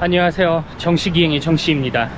안녕하세요. 정식이행의 정씨입니다.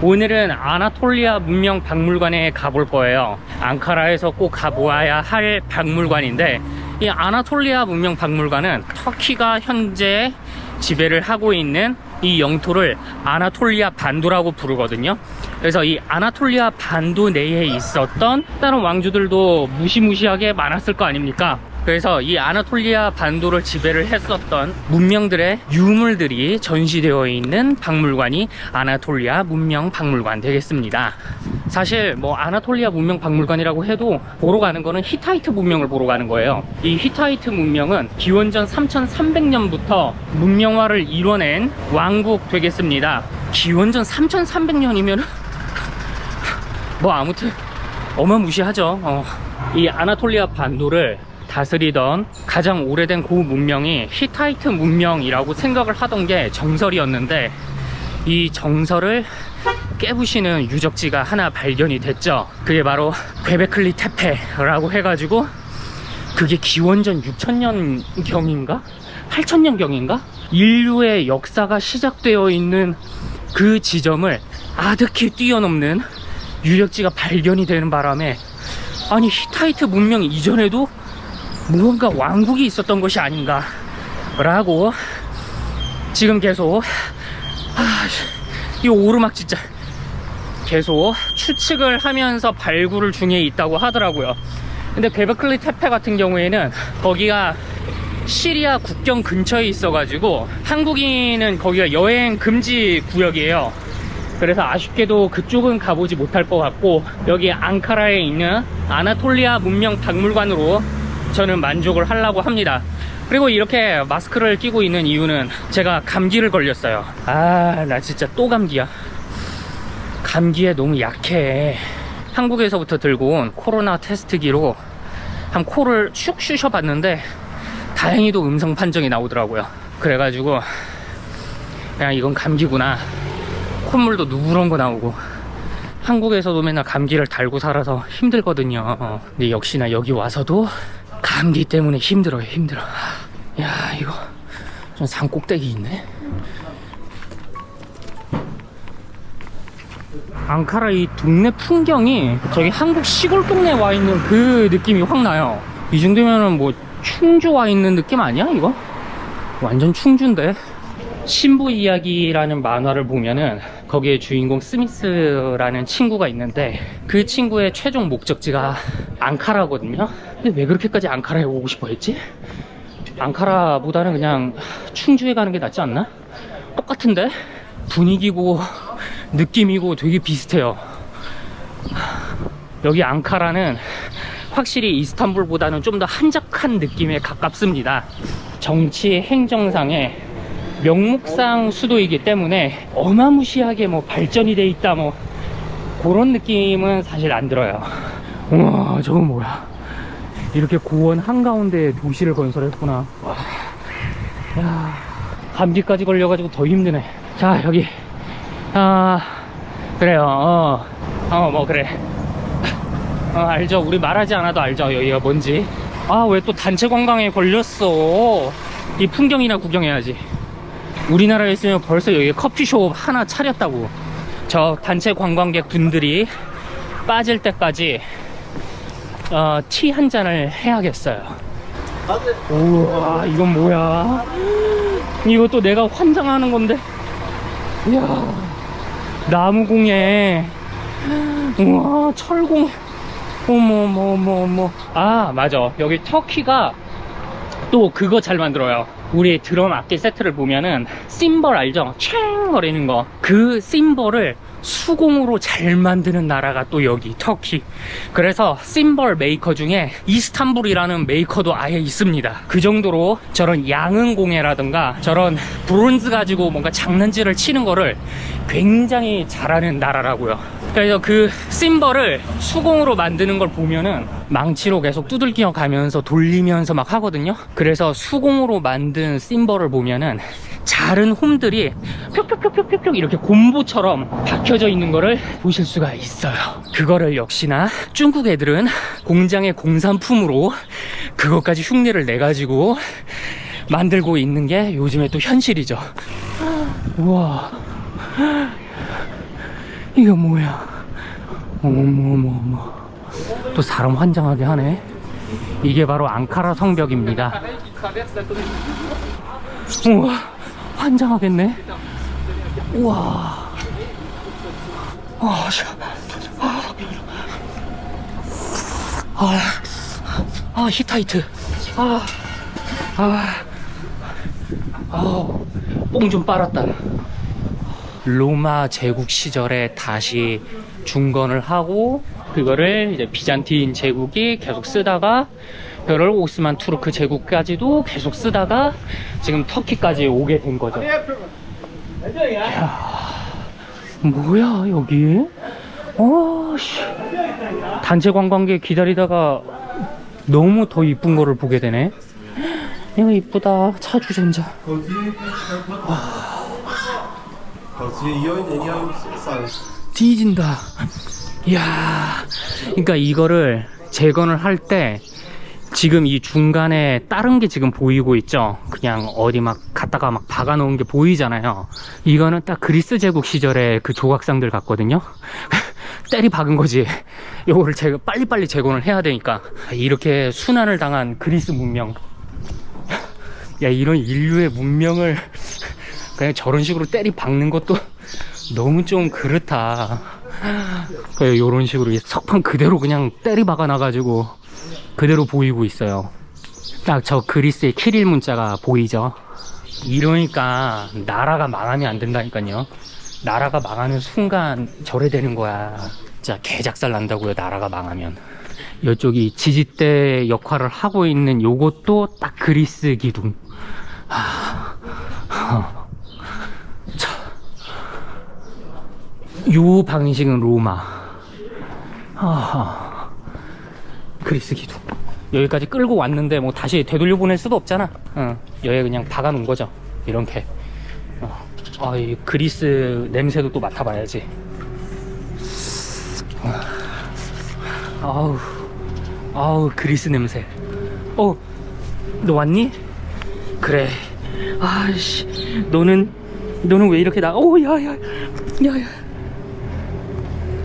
오늘은 아나톨리아 문명 박물관에 가볼 거예요. 앙카라에서 꼭 가보아야 할 박물관인데, 이 아나톨리아 문명 박물관은 터키가 현재 지배를 하고 있는 이 영토를 아나톨리아 반도라고 부르거든요. 그래서 이 아나톨리아 반도 내에 있었던 다른 왕주들도 무시무시하게 많았을 거 아닙니까? 그래서 이 아나톨리아 반도를 지배를 했었던 문명들의 유물들이 전시되어 있는 박물관이 아나톨리아 문명 박물관 되겠습니다. 사실 뭐 아나톨리아 문명 박물관이라고 해도 보러 가는 거는 히타이트 문명을 보러 가는 거예요. 이 히타이트 문명은 기원전 3300년부터 문명화를 이뤄낸 왕국 되겠습니다. 기원전 3300년이면 뭐 아무튼 어마무시하죠. 어. 이 아나톨리아 반도를 다스리던 가장 오래된 고 문명이 히타이트 문명이라고 생각을 하던 게 정설이었는데 이 정설을 깨부시는 유적지가 하나 발견이 됐죠. 그게 바로 괴베클리 테페라고 해가지고 그게 기원전 6천년 경인가? 8천년 경인가? 인류의 역사가 시작되어 있는 그 지점을 아득히 뛰어넘는 유적지가 발견이 되는 바람에 아니 히타이트 문명 이전에도 무언가 왕국이 있었던 것이 아닌가 라고 지금 계속 아, 이 오르막 진짜 계속 추측을 하면서 발굴을 중에 있다고 하더라고요. 근데 괴베클리 테페 같은 경우에는 거기가 시리아 국경 근처에 있어 가지고 한국인은 거기가 여행 금지 구역이에요. 그래서 아쉽게도 그쪽은 가보지 못할 것 같고 여기 앙카라에 있는 아나톨리아 문명 박물관으로 저는 만족을 하려고 합니다. 그리고 이렇게 마스크를 끼고 있는 이유는 제가 감기를 걸렸어요. 아 나 진짜 또 감기야. 감기에 너무 약해. 한국에서부터 들고 온 코로나 테스트기로 한 코를 슉 쑤셔 봤는데 다행히도 음성 판정이 나오더라고요. 그래가지고 그냥 이건 감기구나. 콧물도 누런 거 나오고. 한국에서도 맨날 감기를 달고 살아서 힘들거든요. 근데 역시나 여기 와서도 감기 때문에 힘들어요 힘들어. 야 이거 좀산 꼭대기 있네. 앙카라 이 동네 풍경이 저기 한국 시골 동네에 와 있는 그 느낌이 확 나요. 이 정도면은 뭐 충주 와 있는 느낌 아니야 이거? 완전 충주인데. 신부 이야기라는 만화를 보면은 거기에 주인공 스미스라는 친구가 있는데 그 친구의 최종 목적지가 앙카라거든요 근데 왜 그렇게까지 앙카라에 오고 싶어 했지? 앙카라보다는 그냥 충주에 가는 게 낫지 않나? 똑같은데? 분위기고 느낌이고 되게 비슷해요 여기 앙카라는 확실히 이스탄불보다는 좀 더 한적한 느낌에 가깝습니다 정치 행정상의 명목상 수도이기 때문에 어마무시하게 뭐 발전이 돼 있다 뭐 그런 느낌은 사실 안 들어요 우와 저건 뭐야 이렇게 고원 한가운데 도시를 건설했구나. 와. 야, 감기까지 걸려가지고 더 힘드네. 자 여기. 아 그래요. 어어 뭐 그래. 어 알죠. 우리 말하지 않아도 알죠. 여기가 뭔지. 아 왜 또 단체 관광에 걸렸어? 이 풍경이나 구경해야지. 우리나라에 있으면 벌써 여기 커피숍 하나 차렸다고. 저 단체 관광객 분들이 빠질 때까지 어, 티 한 잔을 해야겠어요. 우와 이건 뭐야? 이것도 내가 환장하는 건데? 이야 나무공예 우와 철공 어머 어머 어머 아 맞아. 여기 터키가 또 그거 잘 만들어요. 우리 드럼 악기 세트를 보면은 심벌 알죠? 촤잉 거리는 거. 그 심벌을 수공으로 잘 만드는 나라가 또 여기 터키. 그래서 심벌 메이커 중에 이스탄불이라는 메이커도 아예 있습니다. 그 정도로 저런 양은공예라든가 저런 브론즈 가지고 뭔가 장난질을 치는 거를 굉장히 잘하는 나라라고요 그래서 그 심벌을 수공으로 만드는 걸 보면은 망치로 계속 두들겨 가면서 돌리면서 막 하거든요. 그래서 수공으로 만든 심벌을 보면은 자른 홈들이 뿅뿅뿅뿅뿅 이렇게 곰보처럼 박혀져 있는 거를 보실 수가 있어요. 그거를 역시나 중국 애들은 공장의 공산품으로 그것까지 흉내를 내가지고 만들고 있는 게 요즘에 또 현실이죠. 우와. 이거 뭐야? 어머, 어머, 어머. 또 사람 환장하게 하네. 이게 바로 앙카라 성벽입니다. 우와, 환장하겠네. 우와. 아, 씨. 아, 아, 아, 히타이트. 아, 아, 아, 뽕좀 빨았다. 로마 제국 시절에 다시 중건을 하고 그거를 이제 비잔틴 제국이 계속 쓰다가 그걸 오스만 투르크 제국까지도 계속 쓰다가 지금 터키까지 오게 된 거죠. 이야, 뭐야 여기? 어, 씨. 단체 관광객 기다리다가 너무 더 이쁜 거를 보게 되네. 이거 이쁘다. 차 주전자. 거기에 이어있는 이어 뒤진다. 이야. 그러니까 이거를 재건을 할 때 지금 이 중간에 다른 게 지금 보이고 있죠. 그냥 어디 막 갖다가 막 박아 놓은 게 보이잖아요. 이거는 딱 그리스 제국 시절의 그 조각상들 같거든요. 때리 박은 거지. 요거를 제가 빨리빨리 재건을 해야 되니까. 이렇게 순환을 당한 그리스 문명. 야, 이런 인류의 문명을 그냥 저런 식으로 때리 박는 것도 너무 좀 그렇다. 그래, 요런 식으로 이 석판 그대로 그냥 때리 박아 놔가지고 그대로 보이고 있어요. 딱 저 그리스의 키릴 문자가 보이죠? 이러니까 나라가 망하면 안 된다니까요. 나라가 망하는 순간 저래 되는 거야. 진짜 개작살 난다고요, 나라가 망하면. 이쪽이 지지대 역할을 하고 있는 요것도 딱 그리스 기둥. 하, 하. 자. 요 방식은 로마. 아하. 그리스 기둥. 여기까지 끌고 왔는데 뭐 다시 되돌려 보낼 수도 없잖아. 어, 여기 그냥 박아 놓은 거죠. 이렇게. 어. 아, 이 그리스 냄새도 또 맡아봐야지. 아우, 아우, 그리스 냄새. 어, 너 왔니? 그래. 아씨, 너는, 너는 왜 이렇게 나, 오, 야, 야, 야, 야.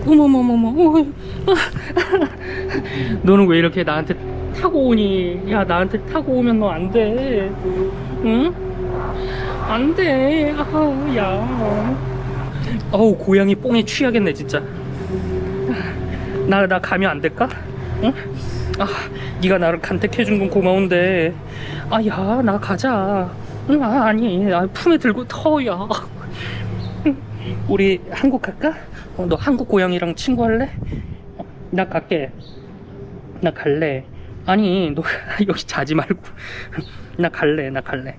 어머머머머, 어, 너는 왜 이렇게 나한테 타고 오니? 야, 나한테 타고 오면 너 안 돼. 응? 안 돼. 아우, 야. 어우, 고양이 뽕에 취하겠네, 진짜. 나, 나 가면 안 될까? 응? 아, 네가 나를 간택해준 건 고마운데. 아, 야, 나 가자. 응, 아, 아니. 아, 품에 들고 터야. 우리 한국 갈까? 어, 너 한국 고양이랑 친구할래? 어, 나 갈게. 나 갈래. 아니, 너 여기 자지 말고. 나 갈래, 나 갈래.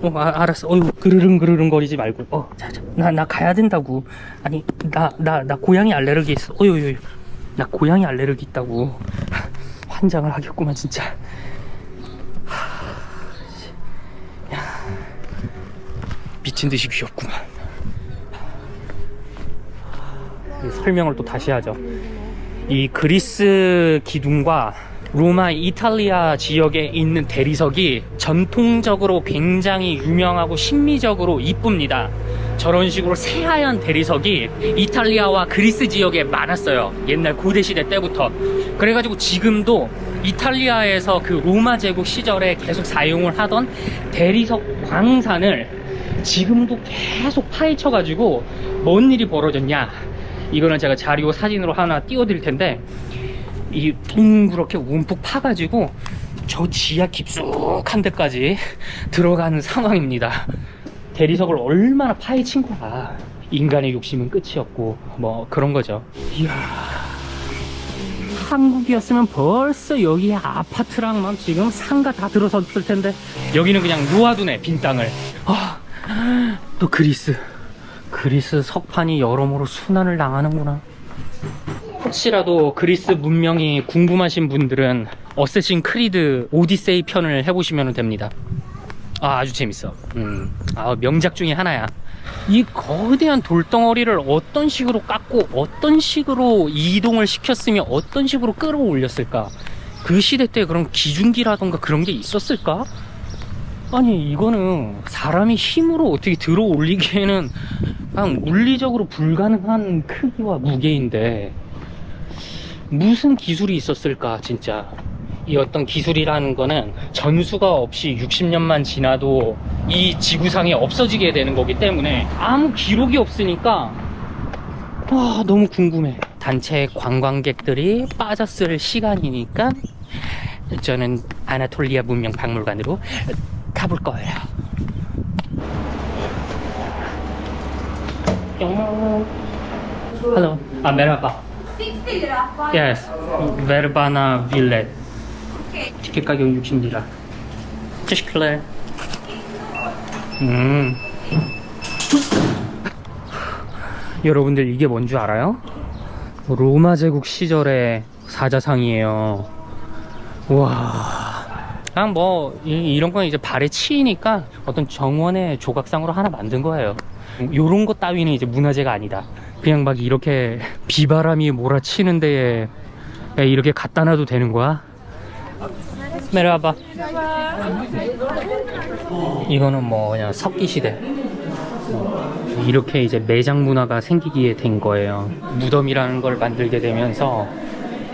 어, 아, 알았어. 어휴, 그르릉 그르릉 거리지 말고. 어, 자, 자. 나, 나 가야 된다고. 아니, 나, 나, 나 고양이 알레르기 있어. 어휴, 어휴. 나 고양이 알레르기 있다고. 환장을 하겠구만, 진짜. 야, 미친 듯이 귀엽구만. 이 설명을 또 다시 하죠. 이 그리스 기둥과 로마 이탈리아 지역에 있는 대리석이 전통적으로 굉장히 유명하고 심미적으로 이쁩니다. 저런 식으로 새하얀 대리석이 이탈리아와 그리스 지역에 많았어요. 옛날 고대 시대 때부터. 그래가지고 지금도 이탈리아에서 그 로마 제국 시절에 계속 사용을 하던 대리석 광산을 지금도 계속 파헤쳐가지고 뭔 일이 벌어졌냐. 이거는 제가 자료 사진으로 하나 띄워드릴 텐데 이 둥그렇게 움푹 파가지고 저 지하 깊숙한 데까지 들어가는 상황입니다. 대리석을 얼마나 파헤친 거야. 인간의 욕심은 끝이 없고 뭐 그런 거죠. 이야. 한국이었으면 벌써 여기에 아파트랑 막 지금 상가 다 들어섰을 텐데 여기는 그냥 놓아두네 빈 땅을. 아, 또 그리스. 그리스 석판이 여러모로 순환을 당하는구나. 혹시라도 그리스 문명이 궁금하신 분들은 어쌔신 크리드 오디세이 편을 해보시면 됩니다. 아, 아주 재밌어. 음, 아, 명작 중에 하나야. 이 거대한 돌덩어리를 어떤 식으로 깎고 어떤 식으로 이동을 시켰으며 어떤 식으로 끌어올렸을까? 그 시대 때 그런 기중기라던가 그런 게 있었을까? 아니 이거는 사람이 힘으로 어떻게 들어 올리기에는 그냥 물리적으로 불가능한 크기와 무게인데 무슨 기술이 있었을까 진짜? 이 어떤 기술이라는 거는 전수가 없이 60년만 지나도 이 지구상에 없어지게 되는 거기 때문에 아무 기록이 없으니까 와 너무 궁금해. 단체 관광객들이 빠졌을 시간이니까 저는 아나톨리아 문명 박물관으로 가볼 거예요 Hello. 아, 메라바. 60 lira. Var. Yes. 빌렛. Okay. 티켓 가격 60리라. 테시클레. 음. 여러분들 이게 뭔 줄 알아요? 로마 제국 시절의 사자상이에요. 와. 그냥 뭐 이, 이런 건 이제 발에 치이니까 어떤 정원의 조각상으로 하나 만든 거예요. 요런 것 따위는 이제 문화재가 아니다. 그냥 막 이렇게 비바람이 몰아치는 데에 이렇게 갖다 놔도 되는 거야? 메라바. 이거는 뭐 그냥 석기 시대. 이렇게 이제 매장 문화가 생기게 된 거예요. 무덤이라는 걸 만들게 되면서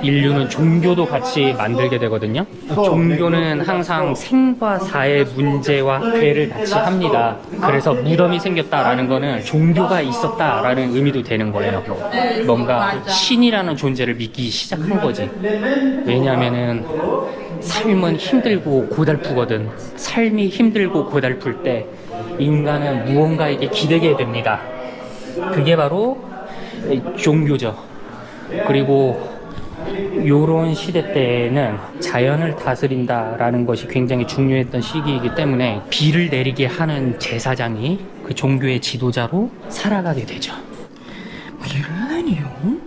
인류는 종교도 같이 만들게 되거든요. 종교는 항상 생과 사의 문제와 괴를 같이 합니다. 그래서 무덤이 생겼다라는 거는 종교가 있었다라는 의미도 되는 거예요. 뭔가 신이라는 존재를 믿기 시작한 거지. 왜냐면은 삶은 힘들고 고달프거든. 삶이 힘들고 고달플 때 인간은 무언가에게 기대게 됩니다. 그게 바로 이 종교죠. 그리고 요런 시대 때에는 자연을 다스린다라는 것이 굉장히 중요했던 시기이기 때문에 비를 내리게 하는 제사장이 그 종교의 지도자로 살아가게 되죠. 밀레니움?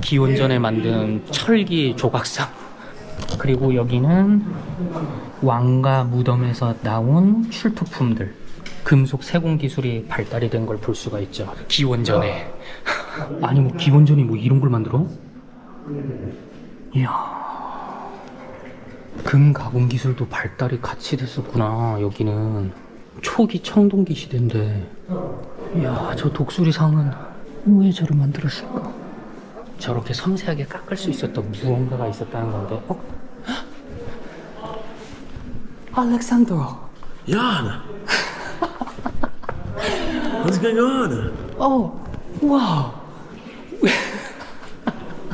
기원전에 만든 철기 조각상 그리고 여기는 왕가 무덤에서 나온 출토품들 금속 세공 기술이 발달이 된 걸 볼 수가 있죠. 기원전에. 아니 뭐 기원전이 뭐 이런 걸 만들어? 이야. 금 가공 기술도 발달이 같이 됐었구나 여기는. 초기 청동기 시대인데. 이야 저 독수리 상은 왜 저를 만들었을까? 저렇게 섬세하게 깎을 수 있었던 무언가가 있었다는 건데 어? 알렉산더. Jan! What's going on? 어 와.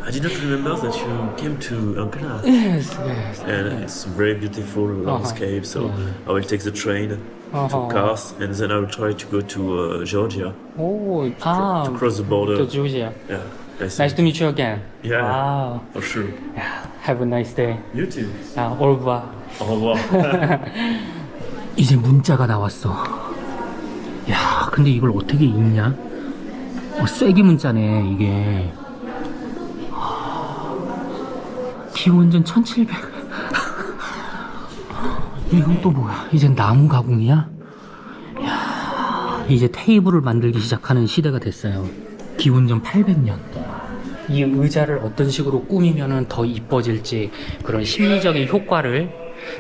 I did not remember that you came to Ankara. Yes, yes. And it's very beautiful landscape, so I will take the train Uh-huh. to Kars and then I will try to go to uh, Georgia 오, 아, to cross the border. to Georgia. Yeah, I see. Nice to meet you again. Yeah. Wow. For sure. Yeah, have a nice day. You too. 아, au revoir. Au revoir. 이제 문자가 나왔어. 야, 근데 이걸 어떻게 읽냐? 어, 쐐기 문자네, 이게. 기원전 1700. 이건 또 뭐야? 이제 나무 가공이야? 야, 이제 테이블을 만들기 시작하는 시대가 됐어요. 기원전 800년. 이 의자를 어떤 식으로 꾸미면 더 이뻐질지 그런 심리적인 효과를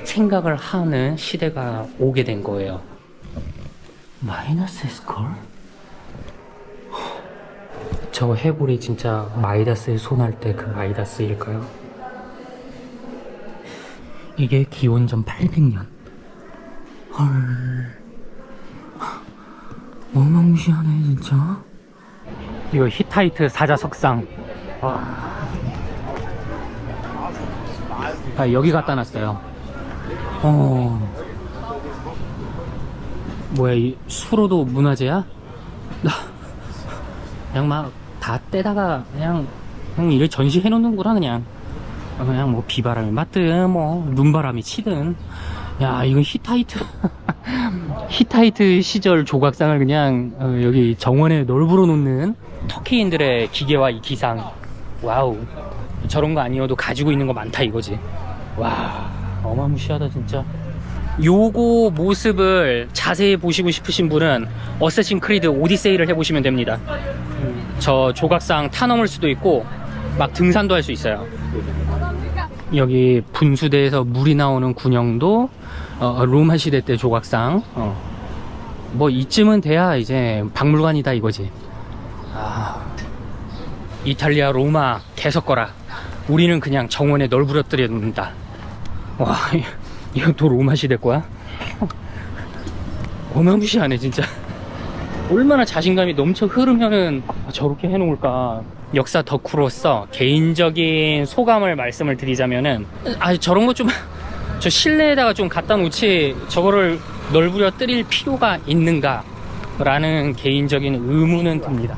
생각을 하는 시대가 오게 된 거예요. 마이너스 스컬? 저 해골이 진짜 마이다스에 손할 때 그 마이다스일까요? 이게 기원전 800년. 헐. 어마무시하네, 진짜. 이거 히타이트 사자석상. 와. 아, 여기 갖다 놨어요. 어. 뭐야, 이 수로도 문화재야? 나, 그냥 막 다 떼다가 그냥, 그냥 이래 전시해 놓는구나, 그냥. 어, 그냥 뭐 비바람이 맞든, 뭐, 눈바람이 치든. 야, 이건 히타이트. 히타이트 시절 조각상을 그냥 어, 여기 정원에 널브러 놓는 터키인들의 기계와 이 기상. 와우. 저런 거 아니어도 가지고 있는 거 많다 이거지. 와, 어마무시하다 진짜. 요거 모습을 자세히 보시고 싶으신 분은 어쌔신 크리드 오디세이를 해보시면 됩니다. 음, 저 조각상 타넘을 수도 있고 막 등산도 할 수 있어요. 여기 분수대에서 물이 나오는 군형도 어, 로마 시대 때 조각상 어. 뭐 이쯤은 돼야 이제 박물관이다 이거지 아, 이탈리아 로마 개석거라 우리는 그냥 정원에 널브러뜨린다 와 이거 또 로마 시대 거야? 어마무시하네 진짜. 얼마나 자신감이 넘쳐 흐르면은 저렇게 해놓을까. 역사 덕후로서 개인적인 소감을 말씀을 드리자면은 아 저런 거 좀 저 실내에다가 좀 갖다 놓지 저거를 널브려 뜨릴 필요가 있는가? 라는 개인적인 의문은 듭니다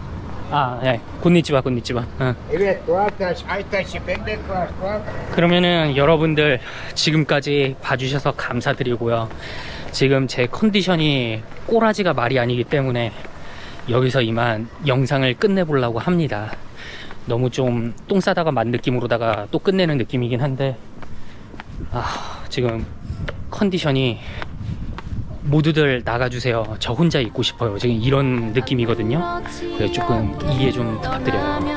아, 네. 곤니치바, 곤니치바. 어. 그러면은 여러분들 지금까지 봐주셔서 감사드리고요. 지금 제 컨디션이 꼬라지가 말이 아니기 때문에 여기서 이만 영상을 끝내보려고 합니다. 너무 좀 똥 싸다가 만 느낌으로다가 또 끝내는 느낌이긴 한데, 아, 지금 컨디션이 모두들 나가주세요. 저 혼자 있고 싶어요. 지금 이런 느낌이거든요. 그래서 조금 이해 좀 부탁드려요.